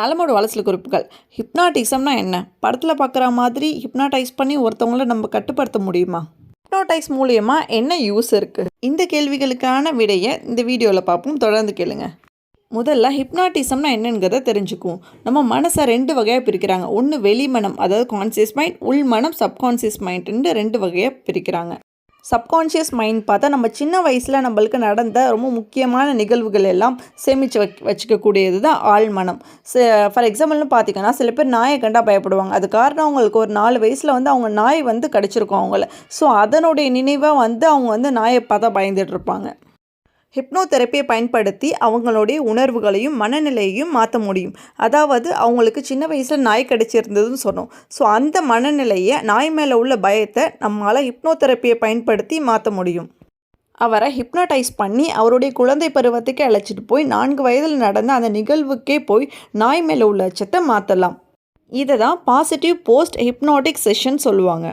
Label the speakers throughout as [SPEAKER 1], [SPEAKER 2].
[SPEAKER 1] நலமோட வளசல் குறிப்புகள். ஹிப்னாட்டிசம்னா என்ன? படத்தில் பார்க்குற மாதிரி ஹிப்னாடைஸ் பண்ணி ஒருத்தவங்கள நம்ம கட்டுப்படுத்த முடியுமா? ஹிப்னோட்டைஸ் மூலயமா என்ன யூஸ் இருக்குது இந்த கேள்விகளுக்கான விடையை இந்த வீடியோவில் பார்ப்போம். தொடர்ந்து கேளுங்க. முதல்ல ஹிப்னாட்டிசம்னா என்னங்கிறத தெரிஞ்சுக்குவோம். நம்ம மனசை ரெண்டு வகையாக பிரிக்கிறாங்க. ஒன்று வெளிமனம் அதாவது கான்சியஸ் மைண்ட் உள்மனம் சப்கான்சியஸ் மைண்ட்னு ரெண்டு வகையாக பிரிக்கிறாங்க. சப்கான்ஷியஸ் மைண்ட் பார்த்தா நம்ம சின்ன வயசில் நம்மளுக்கு நடந்த ரொம்ப முக்கியமான நிகழ்வுகள் எல்லாம் சேமித்து வச் வச்சுக்கக்கூடியது தான் ஆழ்மனம் ஃபார் எக்ஸாம்பிள்னு பார்த்தீங்கன்னா சில பேர் நாயை கண்டா பயப்படுவாங்க. அது காரணம் அவங்களுக்கு ஒரு நாலு வயசில் வந்து அவங்க நாய் வந்து கிடச்சிருக்கும் அவங்கள. ஸோ அதனுடைய நினைவாக வந்து அவங்க வந்து நாயை பார்த்தா பயந்துட்டு இருப்பாங்க. ஹிப்னோதெரப்பியை பயன்படுத்தி அவங்களுடைய உணர்வுகளையும் மனநிலையையும் மாற்ற முடியும். அதாவது அவங்களுக்கு சின்ன வயசில் நாய் கிடச்சிருந்ததுன்னு சொன்னோம். ஸோ அந்த மனநிலையை நாய் மேலே உள்ள பயத்தை நம்மளால் ஹிப்னோதெரப்பியை பயன்படுத்தி மாற்ற முடியும். அவரை ஹிப்னோடைஸ் பண்ணி அவருடைய குழந்தை பருவத்துக்கே அழைச்சிட்டு போய் நான்கு வயதில் நடந்த அந்த நிகழ்வுக்கே போய் நாய் மேலே உள்ள அச்சத்தை மாற்றலாம் இதை தான் பாசிட்டிவ் போஸ்ட் ஹிப்னோட்டிக் செஷன் சொல்லுவாங்க.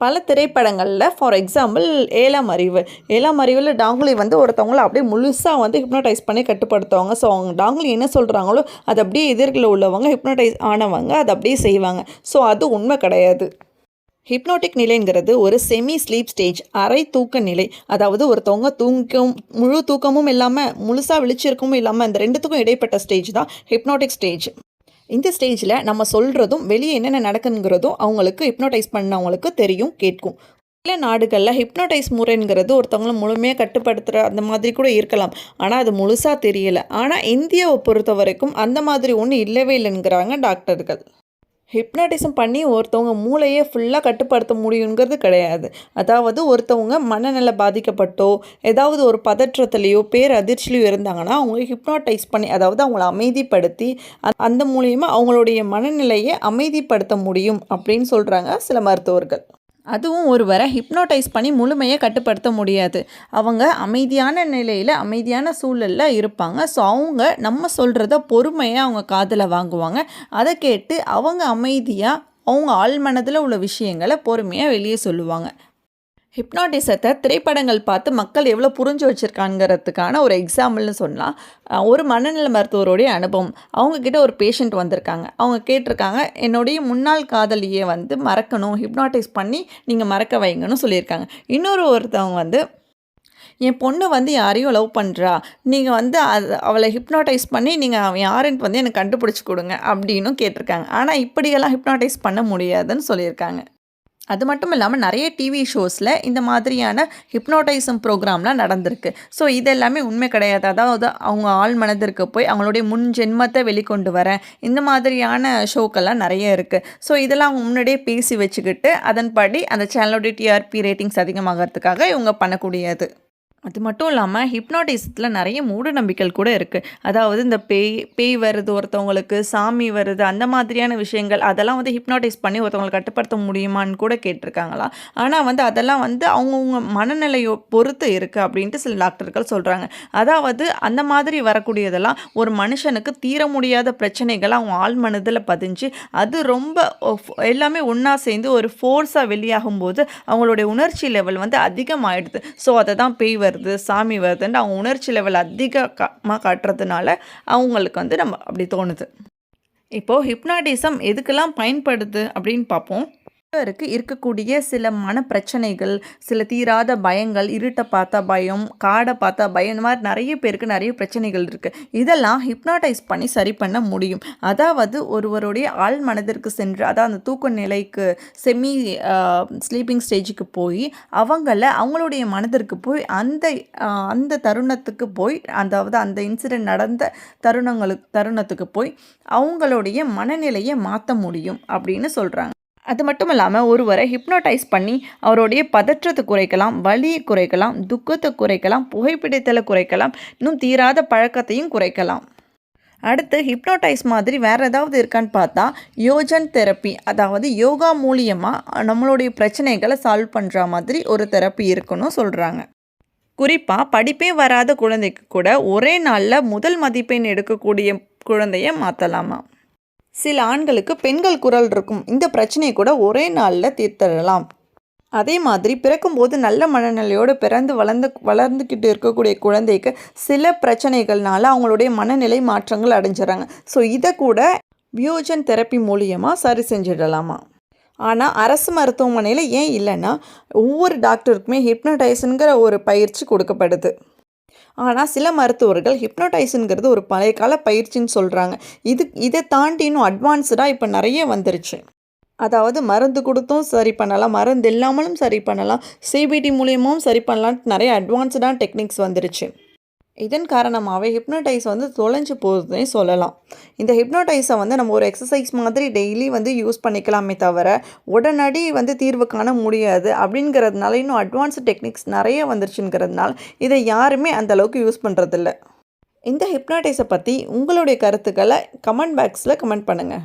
[SPEAKER 1] பல திரைப்படங்களில் ஃபார் எக்ஸாம்பிள் ஏழாம் அறிவு. ஏழாம் அறிவில் டாங்குலி வந்து ஒருத்தவங்களை அப்படியே முழுசாக வந்து ஹிப்னோடைஸ் பண்ணி கட்டுப்படுத்துவாங்க. ஸோ அவங்க டாங்குலி என்ன சொல்கிறாங்களோ அது அப்படியே எதிர்கில் உள்ளவங்க ஹிப்னோடைஸ் ஆனவங்க அதை அப்படியே செய்வாங்க. ஸோ அது உண்மை கிடையாது. ஹிப்னோட்டிக் நிலைங்கிறது ஒரு செமி ஸ்லீப் ஸ்டேஜ் அரை தூக்க நிலை. அதாவது ஒருத்தவங்க தூக்கம் முழு தூக்கமும் இல்லாமல் முழுசாக விழிச்சிருக்கவும் இல்லாமல் இந்த ரெண்டுத்துக்கும் இடைப்பட்ட ஸ்டேஜ் தான் ஹிப்னோட்டிக் ஸ்டேஜ் இந்த ஸ்டேஜில் நம்ம சொல்கிறதும் வெளியே என்னென்ன நடக்குங்கிறதும் அவங்களுக்கு ஹிப்னோடைஸ் பண்ணவங்களுக்கு தெரியும் கேட்கும். சில நாடுகளில் ஹிப்னோடைஸ் முறைங்கிறது ஒருத்தவங்களை முழுமையாக கட்டுப்படுத்துகிற அந்த மாதிரி கூட இருக்கலாம். ஆனால் அது முழுசாக தெரியலை. ஆனால் இந்தியாவை பொறுத்த வரைக்கும் அந்த மாதிரி ஒன்றும் இல்லவே இல்லைங்கிறாங்க டாக்டர்கள். ஹிப்னாட்டிசம் பண்ணி ஒருத்தவங்க மூளையை ஃபுல்லாக கட்டுப்படுத்த முடியுங்கிறது கிடையாது. அதாவது ஒருத்தவங்க மனநல பாதிக்கப்பட்டோ ஏதாவது ஒரு பதற்றத்துலேயோ பேர் அதிர்ச்சிலையோ இருந்தாங்கன்னா அவங்க ஹிப்னாட்டைஸ் பண்ணி அதாவது அவங்கள அமைதிப்படுத்தி அந்த மூலியமாக அவங்களுடைய மனநிலையை அமைதிப்படுத்த முடியும் அப்படின்னு சொல்கிறாங்க சில மருத்துவர்கள். அதுவும் ஒருவரை ஹிப்னோடைஸ் பண்ணி முழுமையாக கட்டுப்படுத்த முடியாது. அவங்க அமைதியான நிலையில் அமைதியான சூழலில் இருப்பாங்க. ஸோ அவங்க நம்ம சொல்கிறத பொறுமையாக அவங்க காதில் வாங்குவாங்க. அதை கேட்டு அவங்க அமைதியாக அவங்க ஆழ்மனதில் உள்ள விஷயங்களை பொறுமையாக வெளியே சொல்லுவாங்க. ஹிப்னாட்டிசத்தை திரைப்படங்கள் பார்த்து மக்கள் எவ்வளோ புரிஞ்சு வச்சுருக்காங்கிறதுக்கான ஒரு எக்ஸாம்பிள்னு சொல்லலாம். ஒரு மனநல மருத்துவருடைய அனுபவம். அவங்கக்கிட்ட ஒரு பேஷண்ட் வந்திருக்காங்க. அவங்க கேட்டிருக்காங்க என்னுடைய முன்னாள் காதலியை வந்து மறக்கணும் ஹிப்னாட்டிஸ் பண்ணி நீங்கள் மறக்க வைங்கன்னு சொல்லியிருக்காங்க. இன்னொரு ஒருத்தவங்க வந்து என் பொண்ணு வந்து யாரையும் லவ் பண்ணுறா நீங்கள் வந்து அது அவளை ஹிப்னாட்டைஸ் பண்ணி நீங்கள் அவன் யாருன்ட்டு வந்து எனக்கு கண்டுபிடிச்சி கொடுங்க அப்படின்னும் கேட்டிருக்காங்க. ஆனால் இப்படியெல்லாம் ஹிப்னாட்டைஸ் பண்ண முடியாதுன்னு சொல்லியிருக்காங்க. அது மட்டும் இல்லாமல் நிறைய டிவி ஷோஸில் இந்த மாதிரியான ஹிப்னோட்டைசம் ப்ரோக்ராம்லாம் நடந்திருக்கு. ஸோ இது எல்லாமே உண்மை கிடையாது. அதாவது அவங்க ஆள் மனதிற்கு போய் அவங்களுடைய முன் ஜென்மத்தை வெளிக்கொண்டு வரேன் இந்த மாதிரியான ஷோக்கெல்லாம் நிறைய இருக்குது ஸோ இதெல்லாம் அவங்க முன்னாடியே பேசி வச்சுக்கிட்டு அதன்படி அந்த சேனலோடைய டிஆர்பி ரேட்டிங்ஸ் அதிகமாகிறதுக்காக இவங்க பண்ணக்கூடியது. அது மட்டும் இல்லாமல் ஹிப்னாட்டிசத்தில் நிறைய மூட நம்பிக்கைகள் கூட இருக்குது அதாவது இந்த பேய் பேய் வருது ஒருத்தவங்களுக்கு சாமி வருது அந்த மாதிரியான விஷயங்கள் அதெல்லாம் வந்து ஹிப்னாட்டிஸ் பண்ணி ஒருத்தவங்களை கட்டுப்படுத்த முடியுமான்னு கூட கேட்டிருக்காங்களா? ஆனால் வந்து அதெல்லாம் வந்து அவங்கவுங்க மனநிலையை பொறுத்து இருக்குது அப்படின்ட்டு சில டாக்டர்கள் சொல்கிறாங்க அதாவது அந்த மாதிரி வரக்கூடியதெல்லாம் ஒரு மனுஷனுக்கு தீர முடியாத பிரச்சனைகள் அவங்க ஆள் மனதில் பதிஞ்சு அது ரொம்ப எல்லாமே ஒன்றா சேர்ந்து ஒரு ஃபோர்ஸாக வெளியாகும் போது அவங்களுடைய உணர்ச்சி லெவல் வந்து அதிகமாகிடுது ஸோ அதை தான் பேய் வருது. சாமி வருதுன்னு அவங்க உணர்ச்சி லெவல் அதிகமாக காட்டுறதுனால அவங்களுக்கு வந்து நம்ம அப்படி தோணுது. இப்போது ஹிப்னாட்டிசம் எதுக்கெல்லாம் பயன்படுது அப்படின்னு பார்ப்போம். இருக்கு. இருக்கக்கூடிய சில மனப்பிரச்சனைகள் சில தீராத பயங்கள் இருட்டை பார்த்தா பயம் காடை பார்த்தா பயம் இந்த மாதிரி நிறைய பேருக்கு நிறைய பிரச்சனைகள் இருக்குது இதெல்லாம் ஹிப்னாடைஸ் பண்ணி சரி பண்ண முடியும். அதாவது ஒருவருடைய ஆழ் மனதிற்கு சென்று அதாவது அந்த தூக்க நிலைக்கு செமி ஸ்லீப்பிங் ஸ்டேஜுக்கு போய் அவங்கள அவங்களுடைய மனதிற்கு போய் அந்த அந்த தருணத்துக்கு போய் அதாவது அந்த இன்சிடென்ட் நடந்த தருணங்களுக்கு தருணத்துக்கு போய் அவங்களுடைய மனநிலையை மாற்ற முடியும் அப்படின்னு சொல்கிறாங்க அது மட்டும் இல்லாமல் ஒருவரை ஹிப்னோடைஸ் பண்ணி அவருடைய பதற்றத்தை குறைக்கலாம் வலியை குறைக்கலாம் துக்கத்தை குறைக்கலாம் புகைப்பிடித்தலை குறைக்கலாம் இன்னும் தீராத பழக்கத்தையும் குறைக்கலாம். அடுத்து ஹிப்னோடைஸ் மாதிரி வேறு ஏதாவது இருக்கான்னு பார்த்தா யோஜன் தெரப்பி அதாவது யோகா மூலியமாக நம்மளுடைய பிரச்சனைகளை சால்வ் பண்ணுற மாதிரி ஒரு தெரப்பி இருக்குன்னு சொல்கிறாங்க குறிப்பாக படிப்பே வராத குழந்தைக்கு கூட ஒரே நாளில் முதல் மதிப்பெண் எடுக்கக்கூடிய குழந்தைய மாற்றலாமா சில ஆண்களுக்கு பெண்கள் குரல் இருக்கும். இந்த பிரச்சனையை கூட ஒரே நாளில் தீர்த்திடலாம். அதே மாதிரி பிறக்கும்போது நல்ல மனநிலையோடு பிறந்து வளர்ந்து வளர்ந்துக்கிட்டு இருக்கக்கூடிய குழந்தைக்கு சில பிரச்சனைகள்னால அவங்களுடைய மனநிலை மாற்றங்கள் அடைஞ்சிடறாங்க. ஸோ இதை கூட பியோஜன் தெரப்பி மூலியமாக சரி செஞ்சிடலாமா? ஆனால் அரசு மருத்துவமனையில் ஏன் இல்லைன்னா ஒவ்வொரு டாக்டருக்குமே ஹிப்னடைஸுங்கிற ஒரு பயிற்சி கொடுக்கப்படுது. ஆனால் சில மருத்துவர்கள் ஹிப்னோடைஸுங்கிறது ஒரு பழைய கால பயிற்சின்னு சொல்கிறாங்க இது இதை தாண்டி இன்னும் அட்வான்ஸ்டாக இப்போ நிறைய வந்துருச்சு. அதாவது மருந்து கொடுத்தும் சரி பண்ணலாம் மருந்து இல்லாமலும் சரி பண்ணலாம் சிபிடி மூலியமாகவும் சரி பண்ணலான்ட்டு நிறைய அட்வான்ஸ்டான டெக்னிக்ஸ் வந்துருச்சு. இதன் காரணமாகவே ஹிப்னோடைஸ் வந்து தொலைஞ்சு போகுதுன்னு சொல்லலாம். இந்த ஹிப்னோடைஸை வந்து நம்ம ஒரு எக்ஸசைஸ் மாதிரி டெய்லி வந்து யூஸ் பண்ணிக்கலாமே தவிர உடனடி வந்து தீர்வு காண முடியாது அப்படிங்கிறதுனால இன்னும் அட்வான்ஸ்டு டெக்னிக்ஸ் நிறைய வந்துருச்சுங்கிறதுனால இதை யாருமே அந்தளவுக்கு யூஸ் பண்ணுறதில்ல இந்த ஹிப்னோடைஸை பற்றி உங்களுடைய கருத்துக்களை கமெண்ட் பாக்ஸில் கமெண்ட் பண்ணுங்கள்